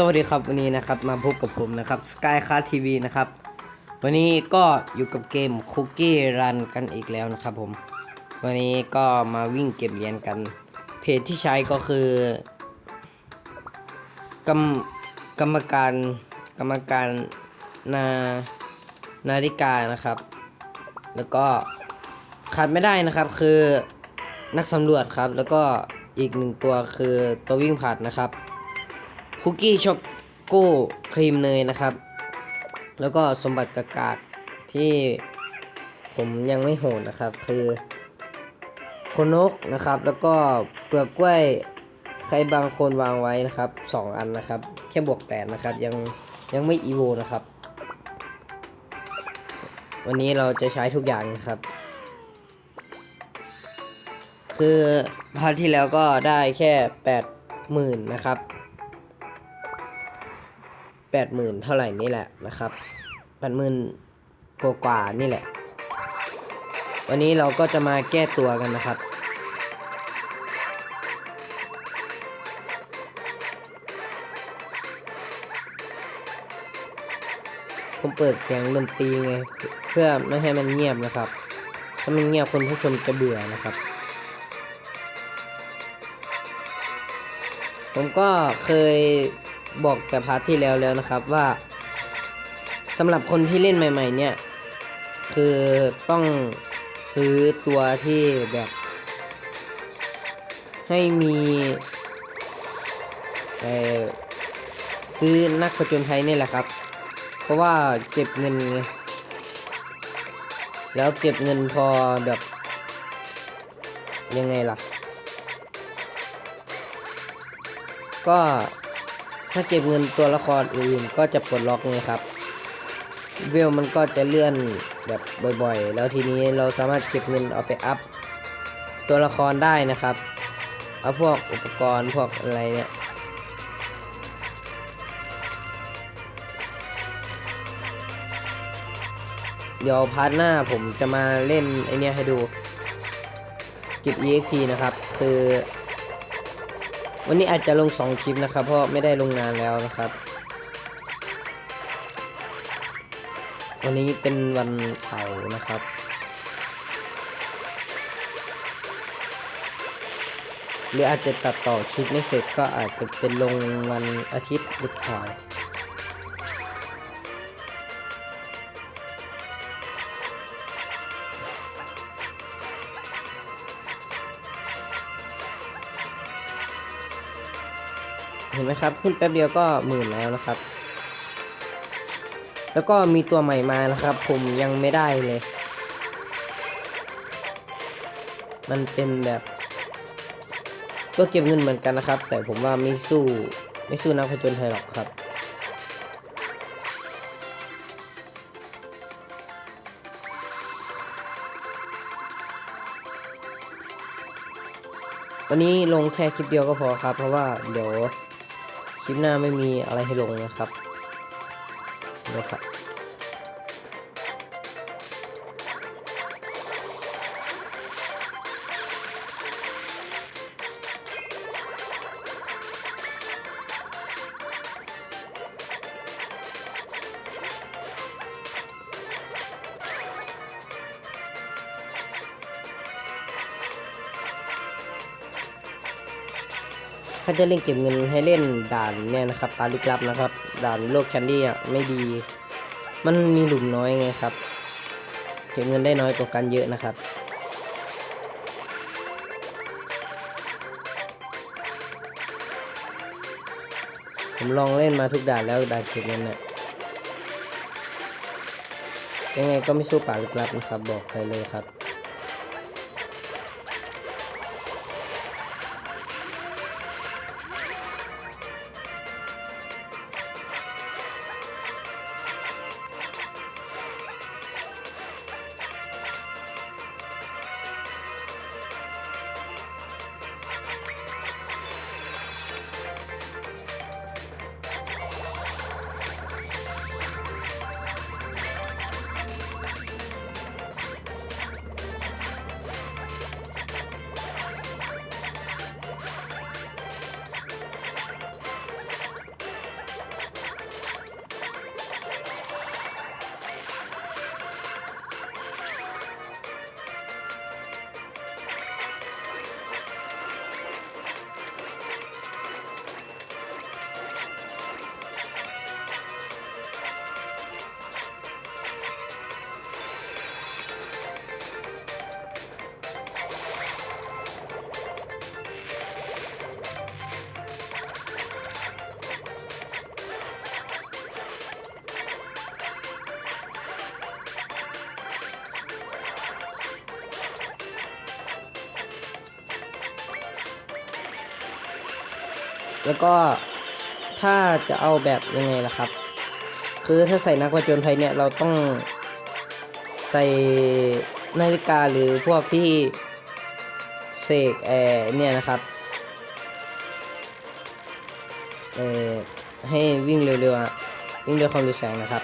สวัสดีครับวันนี้นะครับมาพบกับผมนะครับ Sky c a r TV นะครับ วันนี้ก็อยู่กับเกม Cookie Run กันอีกแล้วนะครับผม วันนี้ก็มาวิ่งเก็บเหรียญกัน เพจที่ใช้ก็คือกรรมกรรมการกรรมการนานาฬิกานะครับ แล้วก็ขาดไม่ได้นะครับคือนักสำรวจครับ แล้วก็อีกหนึ่งตัวคือตัววิ่งผลัดนะครับ คุกกี้ช็อกโก้ครีมเนยนะครับ แล้วก็สมบัติกากาศที่ผมยังไม่โหดนะครับ คือโคนกนะครับ แล้วก็เปลือกกล้วยใครบางคนวางไว้นะครับสองอันนะครับ แค่บวกแปดนะครับ ยังยังไม่อีโวนะครับ วันนี้เราจะใช้ทุกอย่างนะครับ คือพาร์ทที่แล้วก็ได้แค่แปดหมื่นนะครับ แปดหมื่นเท่าไหร่นี่แหละนะครับแปดหมื่นกว่ากว่านี่แหละ วันนี้เราก็จะมาแก้ตัวกันนะครับผมเปิดเสียงดนตรีไง เพื่อไม่ให้มันเงียบนะครับ ถ้ามันเงียบคนผู้ชมจะเบื่อนะครับ ผมก็เคย บอกแต่พาร์ทที่แล้วแล้วนะครับว่าสำหรับคนที่เล่นใหม่ ๆ เนี่ย คือต้องซื้อตัวที่แบบ ให้มีเออซื้อนักผจญภัยนี่แหละครับ เพราะว่าเก็บเงินไงแล้วเก็บเงินพอแบบยังไงล่ะ ก็ ถ้าเก็บเงินตัวละครอื่นก็จะปลดล็อกไงครับ เวลมันก็จะเลื่อนแบบบ่อยๆ แล้วทีนี้เราสามารถเก็บเงินเอาไปอัพตัวละครได้นะครับ เอาพวกอุปกรณ์พวกอะไรเนี่ยเดี๋ยวพาร์ทหน้าผมจะมาเล่นไอเนี้ยให้ดู เก็บ EXP นะครับ คือ วันนี้อาจจะลง2คลิปนะครับ เพราะไม่ได้ลงงานแล้วนะครับ วันนี้เป็นวันเสาร์นะครับหรืออาจจะตัดต่อคลิปไม่เสร็จก็อาจจะเป็นลงวันอาทิตย์หรือเปล่า เห็นไหมครับ ขึ้นแป๊บเดียวก็หมื่นแล้วนะครับ แล้วก็มีตัวใหม่มานะครับ ผมยังไม่ได้เลย มันเป็นแบบตัวเก็บเงินเหมือนกันนะครับ แต่ผมว่าไม่สู้ไม่สู้นักผจญภัยหรอกครับวันนี้ลงแค่คลิปเดียวก็พอครับ เพราะว่าเดี๋ยว คลิปหน้าไม่มีอะไรให้ลงนะครับนะครับ ถ้าจะเล่นเก็บเงินให้เล่นด่านเนี่ยนะครับปาลิกลับนะครับ ด่านโลกแคนดี้อะไม่ดี มันมีหลุมน้อยไงครับ เก็บเงินได้น้อยกว่ากันเยอะนะครับผมลองเล่นมาทุกด่านแล้วด่านเก็บเงินเนี่ยยังไงก็ไม่สู้ป่าลึกลับนะครับ บอกไปเลยครับ แล้วก็ถ้าจะเอาแบบยังไงล่ะครับ คือถ้าใส่นักผจญภัยเนี่ยเราต้องใส่นาฬิกาหรือพวกที่เสกแอร์เนี่ยนะครับเออให้วิ่งเร็วๆอะวิ่งเร็วความเร็วแสงนะครับ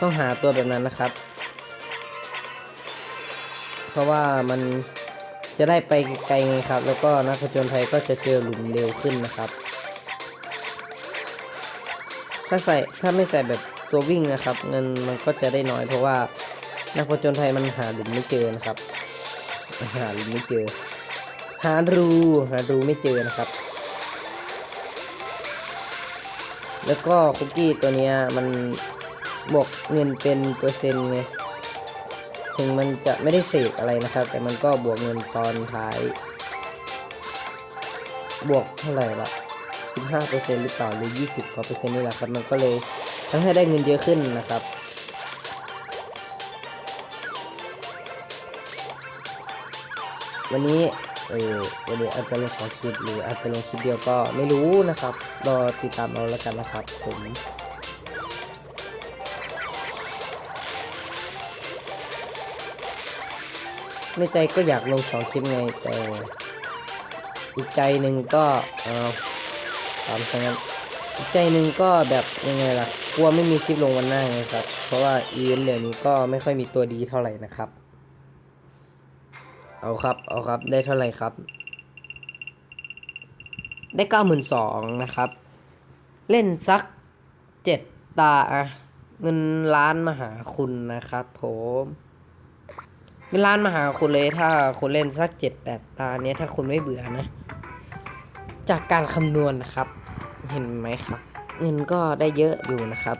ต้องหาตัวแบบนั้นนะครับ เพราะว่ามัน จะได้ไปไกลไงครับ แล้วก็นักผจญภัยก็จะเจอหลุมเร็วขึ้นนะครับ ถ้าใส่ถ้าไม่ใส่แบบตัววิ่งนะครับ เงินมันก็จะได้น้อยเพราะว่านักผจญภัยมันหาหลุมไม่เจอนะครับ หาหลุมไม่เจอ หารูหารูไม่เจอนะครับ แล้วก็คุกกี้ตัวนี้มันบวกเงินเป็นเปอร์เซ็นต์ไง ถึงมันจะไม่ได้เสกอะไรนะครับ แต่มันก็บวกเงินตอนท้าย บวกเท่าไหร่ละ15เปอร์เซ็นต์หรือเปล่าหรือ 20กว่าเปอร์เซ็นต์นี่แหละครับ มันก็เลยทำให้ได้เงินเยอะขึ้นนะครับ วันนี้เออวันนี้อาจจะลงสองคลิปหรืออาจจะลงคลิปเดียวก็ไม่รู้นะครับ รอติดตามเอาแล้วกันนะครับผม ในใจก็อยากลงสองคลิปไงแต่อีกใจหนึ่งก็เอาตามฉะนั้นอีกใจหนึ่งก็แบบยังไงล่ะกลัวไม่มีคลิปลงวันหน้าไงครับ เพราะว่าอีเวนต์เดี๋ยวนี้ก็ไม่ค่อยมีตัวดีเท่าไหร่นะครับ เอาครับ เอาครับได้เท่าไหร่ครับ ได้เก้าหมื่นสองนะครับ เล่นสักเจ็ดตาเงินล้านมหาคุณนะครับผม เงินล้านมาหาคุณเลยถ้าคุณเล่นสักเจ็ดแปดตาเนี้ยถ้าคุณไม่เบื่อนะ จากการคำนวณนะครับ เห็นไหมครับ เงินก็ได้เยอะอยู่นะครับ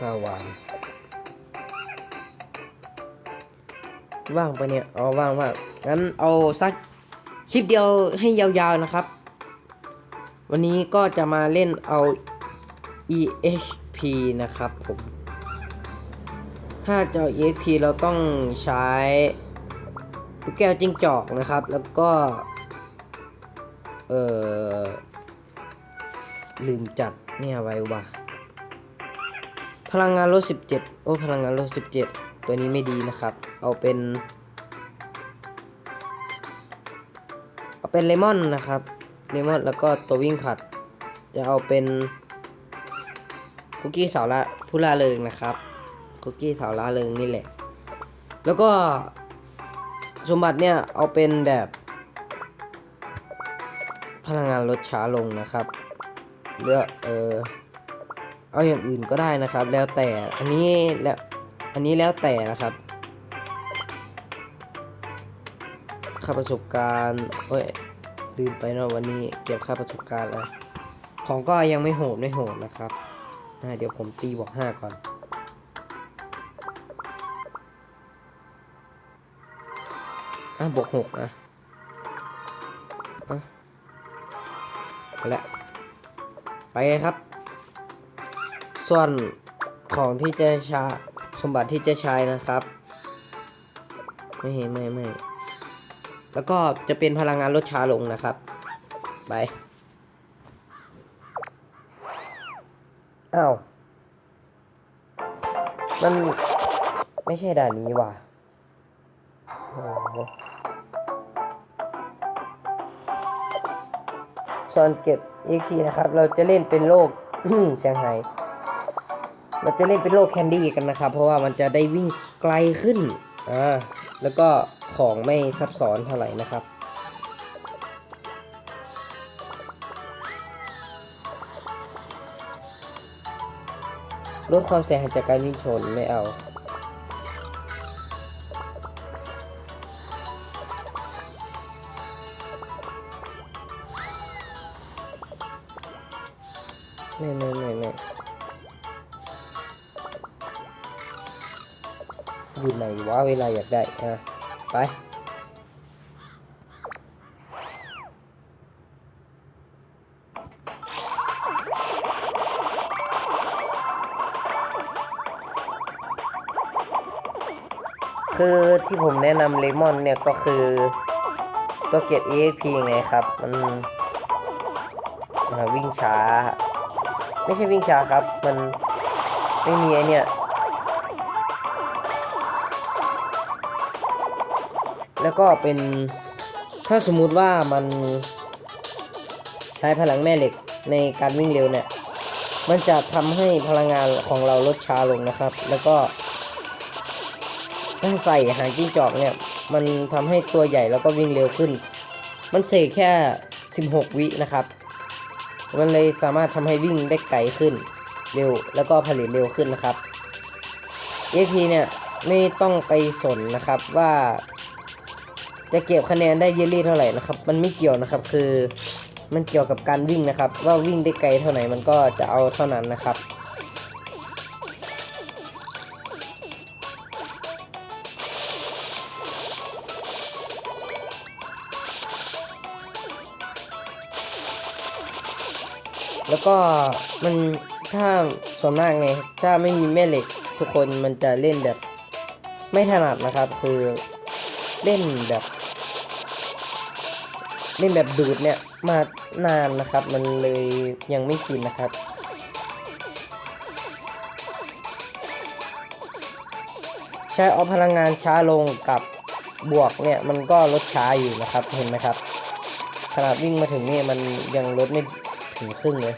ก็วางว่างไปะเนี่ยอ๋อว่างว่างงั้นเอาสักคลิปเดียวให้ยาวๆนะครับ วันนี้ก็จะมาเล่นเอา EXP นะครับผม ถ้าจะ EXP เราต้องใช้ลูกแก้วจิ้งจอกนะครับ แล้วก็ เออลืมจัดเนี่ยไว้ว่ะ พลังงานลด17 โอ้ พลังงานลด17 ตัวนี้ไม่ดีนะครับ เอาเป็น เอาเป็นเลมอนนะครับ เลมอนแล้วก็ตัววิ่งผัด จะเอาเป็น คุกกี้สาวละผู้ล่าเริงนะครับคุกกี้สาวละเริงนี่แหละ แล้วก็สมบัติเนี่ยเอาเป็นแบบ พลังงานลดช้าลงนะครับเลือกเออเอาอย่างอื่นก็ได้นะครับ แล้วแต่อันนี้แล้วอันนี้แล้วแต่นะครับค่าประสบการณ์เอ้ยลืมไปเนอะวันนี้เก็บค่าประสบการณ์แล้วของก็ยังไม่โหดไม่โหดนะครับ เดี๋ยวผมตีบอกห้าก่อน อะบวกหกนะอะเละไปเลยครับ ส่วนของที่จะใช้สมบัติที่จะใช้นะครับ ไม่เห็นไม่ไม่แล้วก็จะเป็นพลังงานลดช้าลงนะครับ ไป อ้าว มันไม่ใช่ด่านนี้ว่ะโอ้ส่วนเก็บ EP นะครับ เราจะเล่นเป็นโลกเชียงไฮ้เราจะเล่นเป็นโลกแคนดี้กันนะครับ เพราะว่ามันจะได้วิ่งไกลขึ้น อ่า แล้วก็ของไม่ซับซ้อนเท่าไหร่นะครับ ลดความเสียหายจากการวิ่งชนไม่เอา ไม่ไม่ไม่ไม่อยู่ไหนวะเวลาอยากได้อะไป คือที่ผมแนะนำเลมอนเนี่ยก็คือตัวเก็บ EXP ไงครับมันมันวิ่งช้า ไม่ใช่วิ่งช้าครับ มันไม่มีไอเนี่ยแล้วก็เป็นถ้าสมมุติว่ามันใช้พลังแม่เหล็กในการวิ่งเร็วเนี่ย มันจะทำให้พลังงานของเราลดช้าลงนะครับ แล้วก็ ถ้าใส่หางจิ้งจอกเนี่ย มันทำให้ตัวใหญ่แล้วก็วิ่งเร็วขึ้น มันเสกแค่ 16 วินะครับ มันเลยสามารถทำให้วิ่งได้ไกลขึ้น เร็วแล้วก็ผลิตเร็วขึ้นนะครับ AP เนี่ยไม่ต้องไปสนนะครับว่า จะเก็บคะแนนได้เยลลี่เท่าไหร่นะครับ มันไม่เกี่ยวนะครับ คือมันเกี่ยวกับการวิ่งนะครับ ว่าวิ่งได้ไกลเท่าไหร่มันก็จะเอาเท่านั้นนะครับ ก็มันถ้าส่วนมากไงถ้าไม่มีแม่เหล็ก ทุกคนมันจะเล่นแบบ ไม่ถนัดนะครับ คือเล่นแบบ เล่นแบบดูดเนี่ยมานานนะครับ มันเลยยังไม่ชินนะครับใช้เอาพลังงานช้าลงกับบวกเนี่ยมันก็ลดช้าอยู่นะครับเห็นไหมครับขนาดวิ่งมาถึงนี่มันยังลดไม่ถึงครึ่งเลย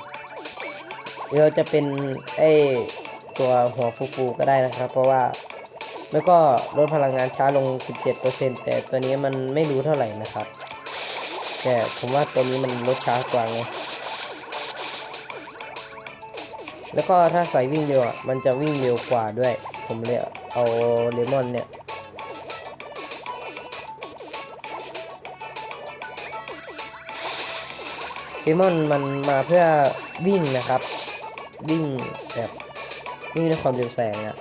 เดี๋ยวเราจะเป็นไอ้ตัวหัวฟูๆก็ได้นะครับ เพราะว่าแล้วก็ลดพลังงานช้าลง 17%แต่ตัวนี้มันไม่รู้เท่าไหร่นะครับ แต่ผมว่าตัวนี้มันลดช้ากว่าไงแล้วก็ถ้าใส่วิ่งเร็วอะมันจะวิ่งเร็วกว่าด้วย ผมเลยเอาเลมอนเนี่ยเลมอนมันมาเพื่อวิ่งนะครับ วิ่งแบบวิ่งด้วยความเร็วแสงอะ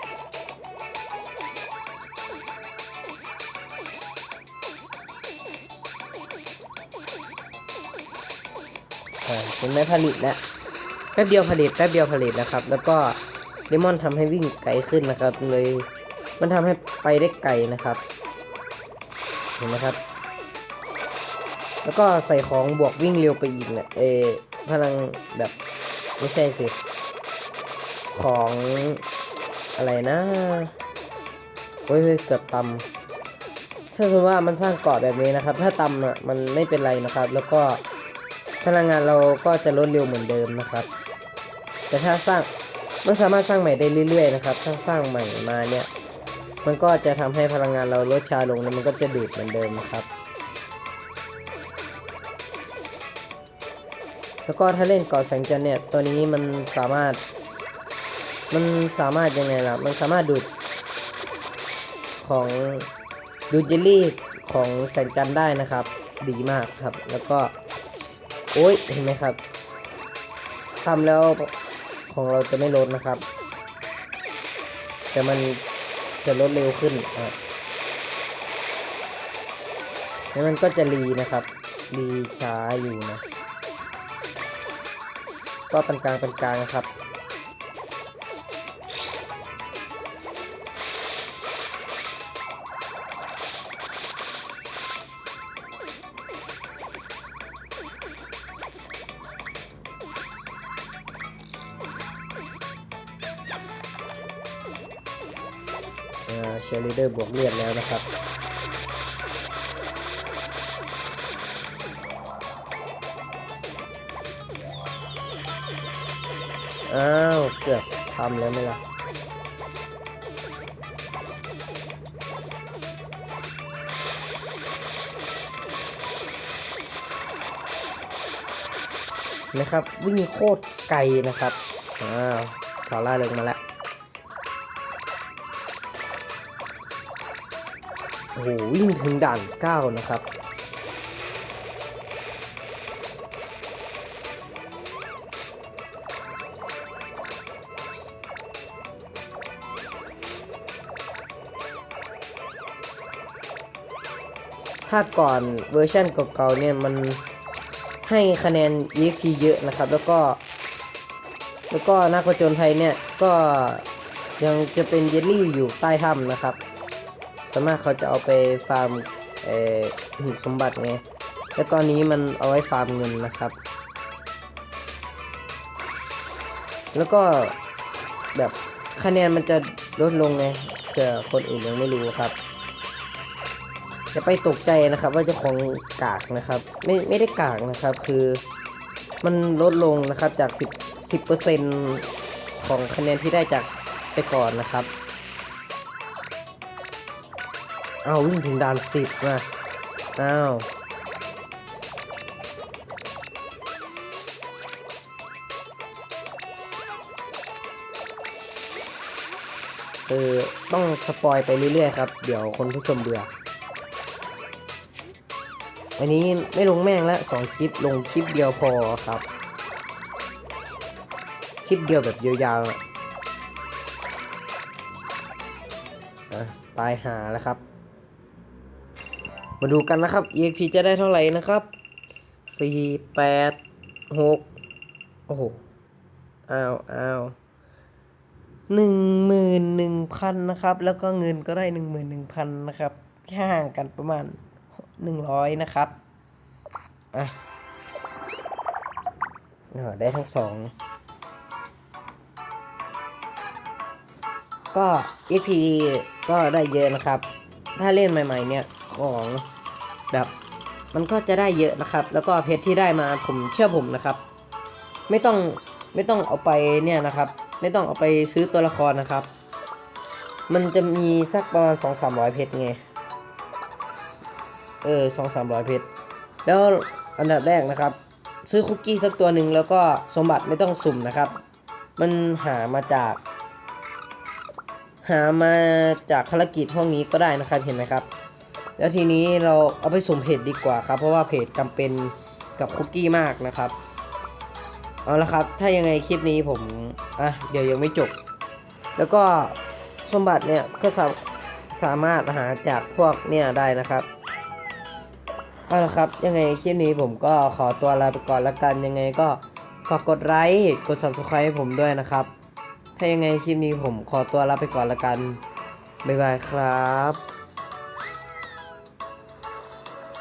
เป็นแม่ผลิตแล้วแป๊บเดียวผลิตแป๊บเดียวผลิตนะครับ แล้วก็เลมอนทำให้วิ่งไกลขึ้นนะครับ เลย มันทำให้ไปได้ไกลนะครับ เห็นไหมครับ แล้วก็ใส่ของบวกวิ่งเร็วไปอีกเนี่ยเออพลังแบบไม่ใช่สิ ของอะไรนะเฮ้ยเกือบตำถ้าสมมติว่ามันสร้างเกาะแบบนี้นะครับ ถ้าตำอะมันไม่เป็นไรนะครับ แล้วก็พลังงานเราก็จะลดเร็วเหมือนเดิมนะครับ แต่ถ้าสร้างมันสามารถสร้างใหม่ได้เรื่อยๆนะครับ ถ้าสร้างใหม่มาเนี่ยมันก็จะทำให้พลังงานเราลดช้าลงแล้วมันก็จะดูดเหมือนเดิมนะครับ แล้วก็ถ้าเล่นเกาะแสงจันทร์เนี่ยตัวนี้มันสามารถ มันสามารถยังไงล่ะ มันสามารถดูดของดูดเยลลี่ของแสงจันได้นะครับ ดีมากครับ แล้วก็ โอ้ยเห็นไหมครับทำแล้วของเราจะไม่ลดนะครับ แต่มันจะลดเร็วขึ้นอะแล้วมันก็จะรีนะครับรีช้าอยู่นะ ก็เป็นกลางเป็นกลางนะครับ เดอร์บวกเลือดแล้วนะครับ อ้าว เกือบทำแล้วไหมล่ะนะครับ วิ่งโคตรไกลนะครับ อ้าวสาร่าเลิงมาแล้ว โอ้โหวิ่งถึงด่านเก้านะครับถ้าก่อนเวอร์ชันเก่าๆเนี่ยมันให้คะแนน EXP เยอะนะครับ แล้วก็ แล้วก็นักผจญภัยเนี่ยก็ยังจะเป็นเยลลี่อยู่ใต้ถ้ำนะครับ ส่วนมากเขาจะเอาไปฟาร์มเอ่อหีบสมบัติไงแล้วตอนนี้มันเอาไว้ฟาร์มเงินนะครับ แล้วก็แบบคะแนนมันจะลดลงไงเผื่อคนอื่นยังไม่รู้ครับอย่าไปตกใจนะครับว่าเจ้าของกากนะครับ ไม่ไม่ได้กากนะครับคือมันลดลงนะครับจาก 10 10%ของคะแนนที่ได้จากแต่ก่อนนะครับ เอาวิ่งถึงด่าน10นะอ้าคือต้องสปอยไปเรื่อยๆครับ เดี๋ยวคนผู้ชมเบื่อ อันนี้ไม่ลงแม่งละสองคลิปลงคลิปเดียวพอครับ คลิปเดียวแบบยาวๆอะอะตายหาแล้วครับ มาดูกันนะครับ EXP จะได้เท่าไหร่นะครับสี่แปดหกโอ้โหอ้าวอ้าวหนึ่งหมื่นหนึ่งพันนะครับ แล้วก็เงินก็ได้หนึ่งหมื่นหนึ่งพันนะครับห่างกันประมาณหนึ่งร้อยนะครับอะได้ทั้งสองก็ EP ก็ได้เยอะนะครับ ถ้าเล่นใหม่ ๆ เนี่ย ของแบบมันก็จะได้เยอะนะครับ แล้วก็เพชรที่ได้มาผมเชื่อผมนะครับ ไม่ต้องไม่ต้องเอาไปเนี่ยนะครับ ไม่ต้องเอาไปซื้อตัวละครนะครับ มันจะมีสักประมาณสองสามร้อยเพชรไงเออสองสามร้อยเพชรแล้วอันดับแรกนะครับ ซื้อคุกกี้สักตัวหนึ่งแล้วก็สมบัติไม่ต้องสุ่มนะครับ มันหามาจาก หามาจากภารกิจห้องนี้ก็ได้นะครับเห็นไหมครับ แล้วทีนี้เราเอาไปสุ่มเพจดีกว่าครับ เพราะว่าเพจจำเป็นกับคุกกี้มากนะครับ เอาละครับ ถ้ายังไงคลิปนี้ผม อะ เดี๋ยวยังไม่จบ แล้วก็สมบัติเนี่ยก็สาสามารถหาจากพวกเนี่ยได้นะครับเอาละครับ ยังไงคลิปนี้ผมก็ขอตัวลาไปก่อนละกัน ยังไงก็ฝากกดไลค์ กด subscribe ให้ผมด้วยนะครับ ถ้ายังไงคลิปนี้ผมขอตัวลาไปก่อนละกัน บ๊ายบายครับ